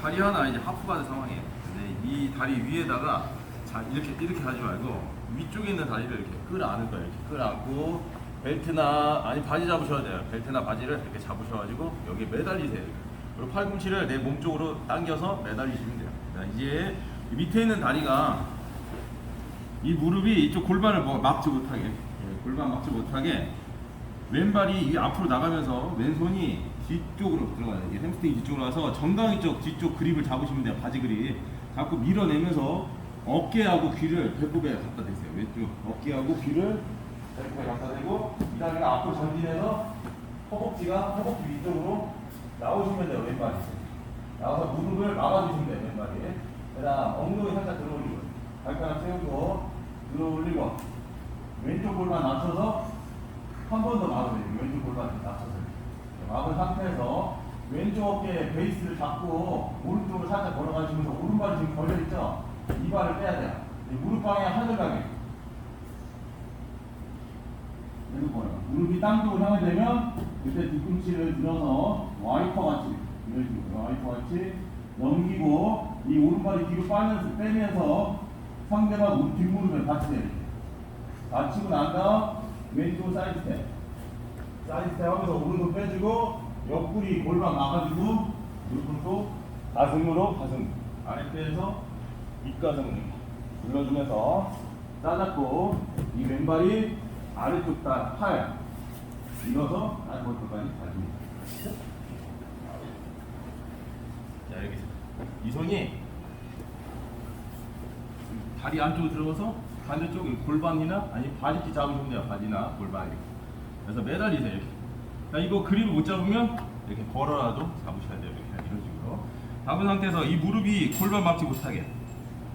다리 하나 이제 하프바드 상황이에요. 근데 이 다리 위에다가 자 이렇게 이렇게 하지 말고 위쪽에 있는 다리를 이렇게 끌어안을 거예요. 이렇게 끌어안고 벨트나 아니 바지 잡으셔야 돼요. 벨트나 바지를 이렇게 잡으셔가지고 여기 매달리세요. 그리고 팔꿈치를 내 몸 쪽으로 당겨서 매달리시면 돼요. 자, 이제 이 밑에 있는 다리가 이 무릎이 이쪽 골반을 뭐 막지 못하게 예, 골반 막지 못하게 왼발이 이 앞으로 나가면서 왼손이 뒤쪽으로 들어가요. 이게 햄스트링 뒤쪽으로 와서 정강이 쪽 뒤쪽 그립을 잡으시면 돼요. 바지 그립. 자꾸 밀어내면서 어깨하고 귀를 배꼽에 갖다 대세요. 왼쪽 어깨하고 귀를 배꼽에 갖다 대고 이 다리가 앞으로 전진해서 허벅지가 허벅지 위쪽으로 나오시면 돼요. 왼발이. 나와서 무릎을 막아주시면 돼요. 왼발이. 그 다음 엉덩이 살짝 들어올리고 발가락 세우고 들어올리고 왼쪽 골반 낮춰서 한 번더 돼요. 왼쪽 골반 낮춰서. 막은 상태에서 왼쪽 어깨 베이스를 잡고 오른쪽으로 살짝 걸어가시면서 오른발이 지금 걸려있죠? 이 발을 빼야 돼요. 이 무릎 방향 하늘 방향. 이렇게 보여요. 무릎이 땅 쪽으로 향해 되면 그때 뒤꿈치를 들어서 와이퍼 같이 이런 식으로 와이퍼 같이 넘기고 이 오른발이 뒤로 빠면서 빼면서 상대방 무릎 뒷무릎을 받치세요. 이렇게. 받치고 난 다음 왼쪽 사이드 스텝 사이드 스텝 하면서 오른손 빼주고 옆구리 골반 막아주고 무릎은 또 가슴으로 가슴 아랫배에서 윗가슴으로 눌러주면서 짜잡고 이 왼발이 아래쪽 다 팔 밀어서 아랫발까지 가줍니다. 자 여기 이 손이 다리 안쪽으로 들어가서 반대쪽 골반이나 아니 바지티 잡으시면 돼요. 바지나 골반 이렇게. 그래서 매달리세요 이렇게. 자, 이거 그립을 못 잡으면 이렇게 걸어라도 잡으셔야 돼요. 이렇게 이런 식으로. 잡은 상태에서 이 무릎이 골반 막지 못하게,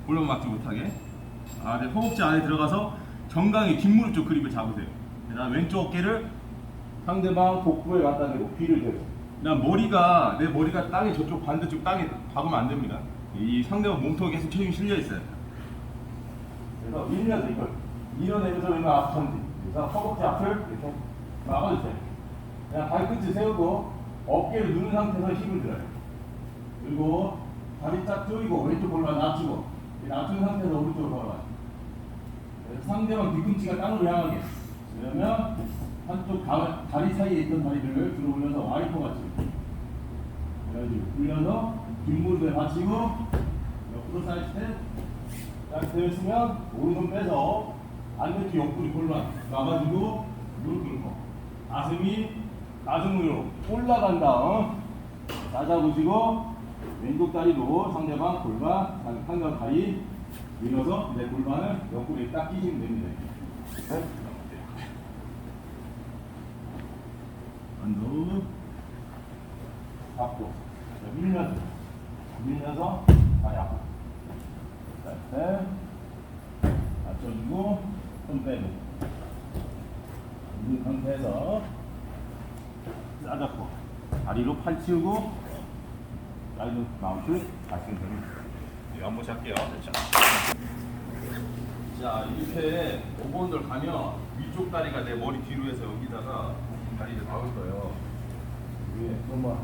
골반 막지 못하게 아래 허벅지 안에 들어가서 정강이 뒷무릎 쪽 그립을 잡으세요. 그다음 왼쪽 어깨를 상대방 복부에 갖다 대고 귀를 대고. 그다음 머리가 내 머리가 땅에 저쪽 반대쪽 땅에 박으면 안 됩니다. 이 상대방 몸통에 계속 체중이 실려 있어요. 그래서 밀면서 이걸 밀어내면서 왼발 앞 전진. 그래서 허벅지 앞을 이렇게 막아주세요. 그냥 발끝을 세우고 어깨를 누른 상태에서 힘을 들어요. 그리고 다리 쫙 조이고 왼쪽 골반 낮추고 이 낮춘 상태에서 오른쪽으로 걸어가요. 상대방 뒤꿈치가 땅으로 향하게. 그러면 한쪽 다, 다리 사이에 있던 다리를 들어 올려서 와이퍼 같이 그래가지고 굴려서 뒷무릎에 받치고 옆으로 사이드 스텝 딱 되었으면 오른손 빼서 반대쪽 옆구리 골반 막아주고 무릎 꿇고 가슴이 가슴으로 올라간 다음 낮아보시고 왼쪽 다리로 상대방 골반 상대방 다리 밀어서 내 골반을 옆구리에 딱 끼시면 됩니다. 안도 자, 밀면서. 밀면서 다리 앞으로. 네. 맞춰주고 손 빼고. 이 상태에서 다리로 팔 치우고 사이드 마운트 하시면 됩니다 네, 한 번씩 할게요 자. 자 이렇게 5번들 가면 위쪽 다리가 내 머리 뒤로 해서 여기다가 다리를 박을 거예요 위에 그만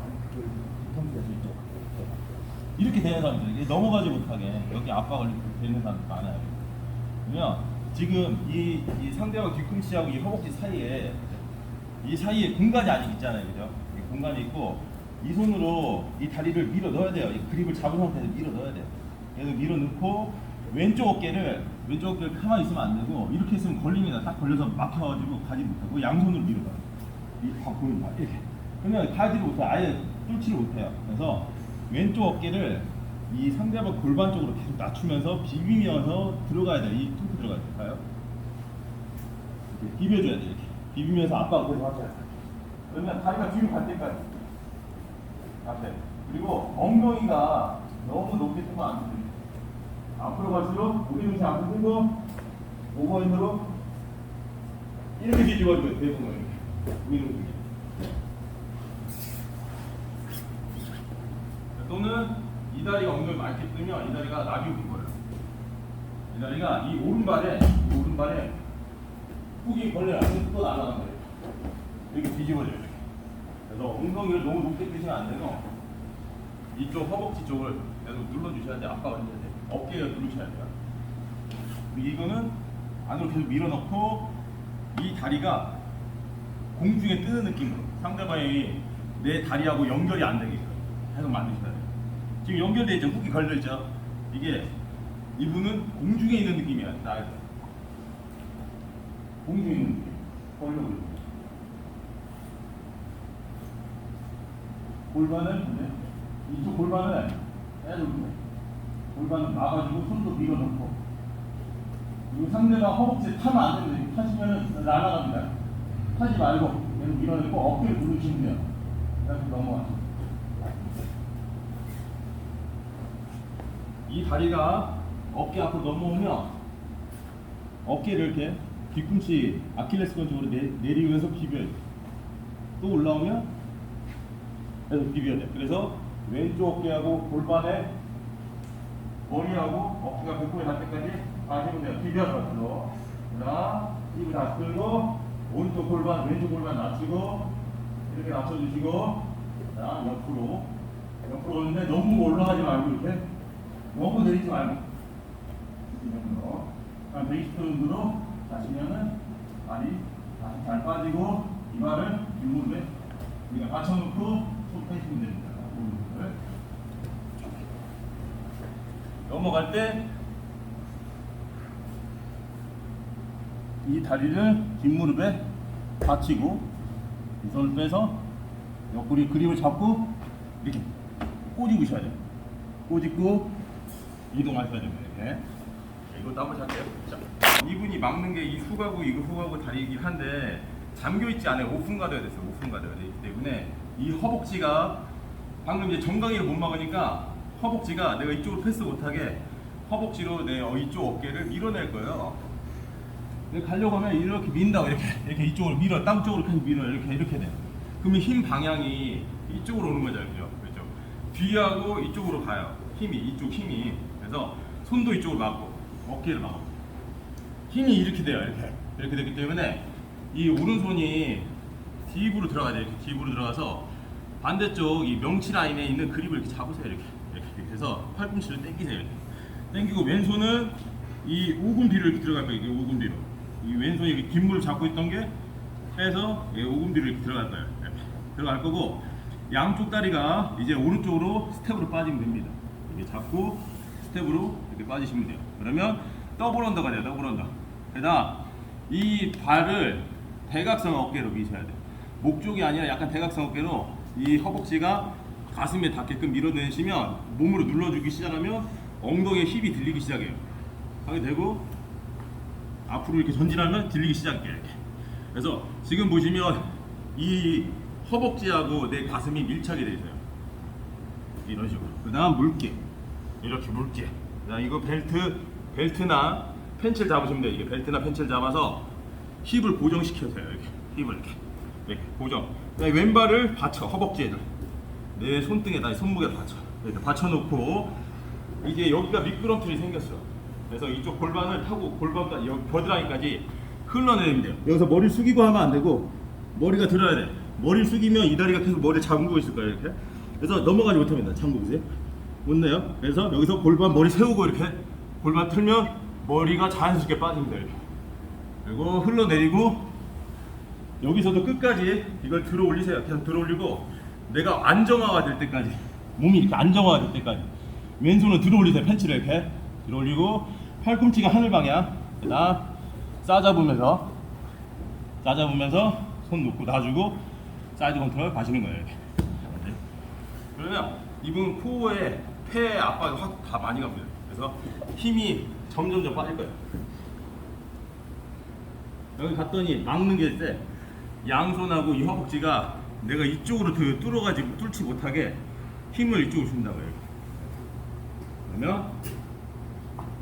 이렇게 되는 사람들 이게 넘어가지 못하게 여기 압박을 되는 사람들 많아요. 그러면 지금 이, 이 상대방 뒤꿈치하고 이 허벅지 사이에 이 사이에 공간이 아직 있잖아요, 그죠? 이 공간이 있고 이 손으로 이 다리를 밀어 넣어야 돼요. 이 그립을 잡은 상태에서 밀어 넣어야 돼요. 그래서 밀어 넣고 왼쪽 어깨를 왼쪽 어깨를 가만히 있으면 안 되고 이렇게 있으면 걸립니다. 딱 걸려서 막혀가지고 가지 못하고 양손으로 밀어봐요. 이다 보인다 이렇게. 그러면 가지를 못해 요 아예 뚫지를 못해요. 그래서 왼쪽 어깨를 이 상대방 골반 쪽으로 계속 낮추면서 비비면서 들어가야 돼요. 이 tum프 들어가야 돼요. 봐요. 이렇게 비벼줘야 돼요. 이렇게 비비면서 압박을 계속 돼요. 그러면 다리가 뒤로 갈 때까지 앞에 그리고 엉덩이가 너무 높게 뜨면 안 됩니다. 앞으로 갈수록 우리 중심 앞으로 뜨고 오버핸드로 이렇게 뒤집어줘요. 대부분 우리 중심. 또는 이 다리가 엉덩이 많게 뜨면 이 다리가 나비 오는 거예요. 이 다리가 이 오른발에 이 오른발에 훅이 걸려요. 또 날아간 거예요. 이렇게 뒤집어져요. 그래서 엉덩이를 너무 높게 뜨시면 안 되고 이쪽 허벅지 쪽을 계속 눌러주셔야 돼. 아빠가 해야 돼. 어깨에 누르셔야 돼요. 이거는 안으로 계속 밀어넣고 이 다리가 공중에 뜨는 느낌으로 상대방이 내 다리하고 연결이 안 되게끔 계속 만드셔야 돼요. 지금 연결돼 있죠? 훅이 걸려 있죠? 이게 이분은 공중에 있는 느낌이야. 나 공중에 있 걸려 있는 골반을 보내. 이쪽 골반을 이렇게 골반을 막아주고 손도 밀어넣고 그리고 상대방 허벅지에 타면 안 되는데 타시면은 날아갑니다. 타지 말고 계속 밀어넣고 어깨를 누르시면 돼요. 그래서 넘어가죠. 이 다리가 어깨 앞으로 넘어오면 어깨를 이렇게 뒤꿈치 아킬레스건 쪽으로 내, 내리면서 비벼야 돼. 또 올라오면 계속 비벼야 돼. 그래서 왼쪽 어깨하고 골반에 머리하고 어깨가 배꼽에 닿을 때까지 마시면 돼요. 비벼서 들어. 자, 입을 다 끌고 오른쪽 골반, 왼쪽 골반 낮추고 이렇게 낮춰주시고 자, 옆으로 옆으로 오는데 너무 올라가지 말고 이렇게 너무 내리지 말고 이 정도 한 120도 정도로 가시면은 다리 다시 잘 빠지고 이마를 뒷무릎에 우리가 받쳐놓고 손 펴시면 됩니다. 무릎을 넘어갈 때 이 다리를 뒷무릎에 받치고 이 손을 빼서 옆구리 그립을 잡고 이렇게 꼬집고 있어야 돼요. 꼬집고 이동하셔야 됩니다. 이렇게. 이것도 한번 할게요. 자, 이분이 막는 게 이 후가고 이거 후가고 다리이긴 한데 잠겨 있지 않아요. 오픈 가드가 됐어요. 오픈 가드가 되기 때문에 이 허벅지가 방금 이제 정강이를 못 막으니까 허벅지가 내가 이쪽으로 패스 못하게 허벅지로 내 어, 이쪽 어깨를 밀어낼 거예요. 가려고 하면 이렇게 민다고 이렇게 이렇게 이쪽으로 밀어 땅 쪽으로 계속 밀어 이렇게 이렇게 돼. 그러면 힘 방향이 이쪽으로 오는 거죠, 그죠? 그렇죠? 뒤하고 이쪽으로 가요. 힘이 이쪽 힘이 그래서 손도 이쪽으로 막고 어깨를 막고 힘이 이렇게 돼요, 이렇게 이렇게 되기 때문에 이 오른손이 딥으로 들어가야 돼요. 이렇게 딥으로 들어가서 반대쪽 이 명치 라인에 있는 그립을 이렇게 잡으세요, 이렇게 이렇게, 해서 팔꿈치를 당기세요. 이렇게. 당기고 왼손은 이 오금 뒤로 이렇게 들어갈 거예요. 이게 오금 뒤로. 이 왼손이 이렇게 뒷물을 잡고 있던 게 빼서 이 오금 뒤로 이렇게 들어갈 거예요. 이렇게 들어갈 거고 양쪽 다리가 이제 오른쪽으로 스텝으로 빠지면 됩니다. 이렇게 잡고 스텝으로 이렇게 빠지시면 돼요. 그러면 더블 언더가 돼요. 더블 언더. 게다가 이 발을 대각선 어깨로 미셔야 돼요. 목 쪽이 아니라 약간 대각선 어깨로 이 허벅지가 가슴에 닿게끔 밀어내시면 몸으로 눌러주기 시작하면 엉덩이에 힙이 들리기 시작해요. 하게 되고 앞으로 이렇게 전진하면 들리기 시작해요. 이렇게. 그래서 지금 보시면 이 허벅지하고 내 가슴이 밀착이 돼 있어요. 이런 식으로. 그 다음 물개. 이렇게 물개. 그다음 이거 벨트, 벨트나 펜치를 잡으시면 돼요. 이게 벨트나 펜치를 잡아서 힙을 고정시켜서요. 이렇게. 힙을 이렇게. 이렇게 고정. 왼발을 받쳐. 허벅지에다. 내 손등에다, 손목에 받쳐. 이렇게 받쳐놓고 이제 여기가 미끄럼틀이 생겼어. 그래서 이쪽 골반을 타고 골반까지 여기 겨드랑이까지 흘러내리면 돼요. 여기서 머리를 숙이고 하면 안 되고 머리가 들어야 돼. 머리를 숙이면 이 다리가 계속 머리를 잠그고 있을 거예요. 이렇게. 그래서 넘어가지 못합니다. 잠그고 보세요. 못 내요. 그래서 여기서 골반 머리 세우고 이렇게 골반 틀면 머리가 자연스럽게 빠집니다. 그리고 흘러내리고 여기서도 끝까지 이걸 들어 올리세요. 계속 들어 올리고 내가 안정화가 될 때까지 몸이 이렇게 안정화가 될 때까지 왼손은 들어 올리세요. 팬츠를 이렇게 들어 올리고 팔꿈치가 하늘 방향 그다음 싸잡으면서 싸잡으면서 손 놓고 놔주고 사이드 컨트롤 가시는 거예요. 그러면 이분 코어에 폐에 압박이 확 다 많이 갑니다. 그래서 힘이 점점 점 빠질 거예요. 여기 갔더니 막는 게 있대. 양손하고 이 허벅지가 내가 이쪽으로 더 뚫어가지고 뚫지 못하게 힘을 이쪽으로 준다고요. 그러면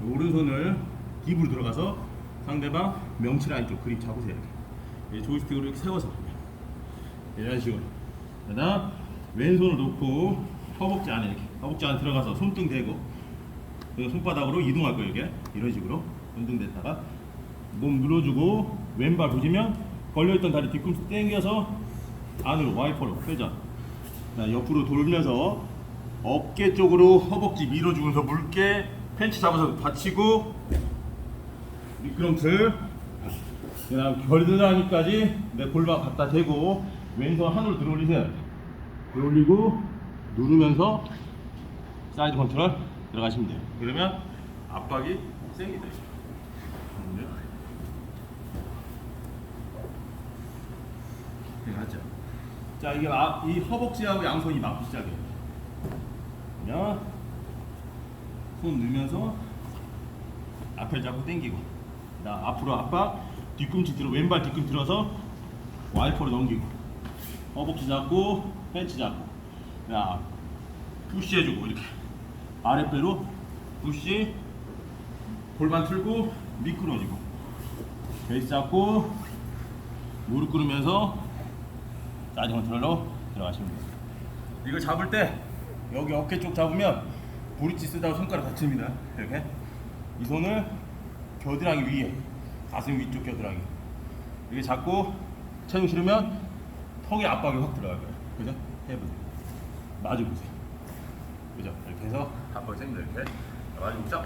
오른손을 딥으로 들어가서 상대방 명치 라인 쪽 그립 잡으세요. 이렇게. 이 조이스틱으로 이렇게 세워서 이런 식으로. 그다음 왼손을 놓고 허벅지 안에 이렇게 허벅지 안에 들어가서 손등 대고 손바닥으로 이동할 거예요. 이게? 이런 식으로 댔다가 몸 눌러주고 왼발 보시면 걸려있던 다리 뒤꿈치 당겨서 안으로 와이퍼로 회전 자, 옆으로 돌면서 어깨 쪽으로 허벅지 밀어주면서 물게 팬츠 잡아서 받치고 미끄럼틀. 그 다음 겨드랑이까지 내 골반 갖다 대고 왼손 하늘로 들어 올리세요. 들어 올리고 누르면서 사이드 컨트롤 들어가시면 돼요. 그러면 압박이 세게 돼요. 네, 맞죠? 자 이게 아, 이 허벅지하고 양손이 맞기 시작해요. 그러면 손 넣으면서 앞에 잡고 당기고 나 앞으로 압박 뒤꿈치 들어 왼발 뒤꿈치 들어서 와이퍼로 넘기고 허벅지 잡고 팬츠 잡고 자 푸시 해주고 이렇게 아랫배로 푸시 골반 틀고 미끄러지고 베이스 잡고 무릎 꿇으면서 사이드 컨트롤로 들어가시면 돼요 이거 잡을 때 여기 어깨 쪽 잡으면 브릿지 쓰다가 손가락 다칩니다. 이렇게. 이 손을 겨드랑이 위에 가슴 위쪽 겨드랑이. 이렇게 잡고 체중 실으면 턱에 압박이 확 들어갈 거예요. 그죠? 해보세요. 마주 보세요. 그죠? 이렇게 해서 한번 생들게 완성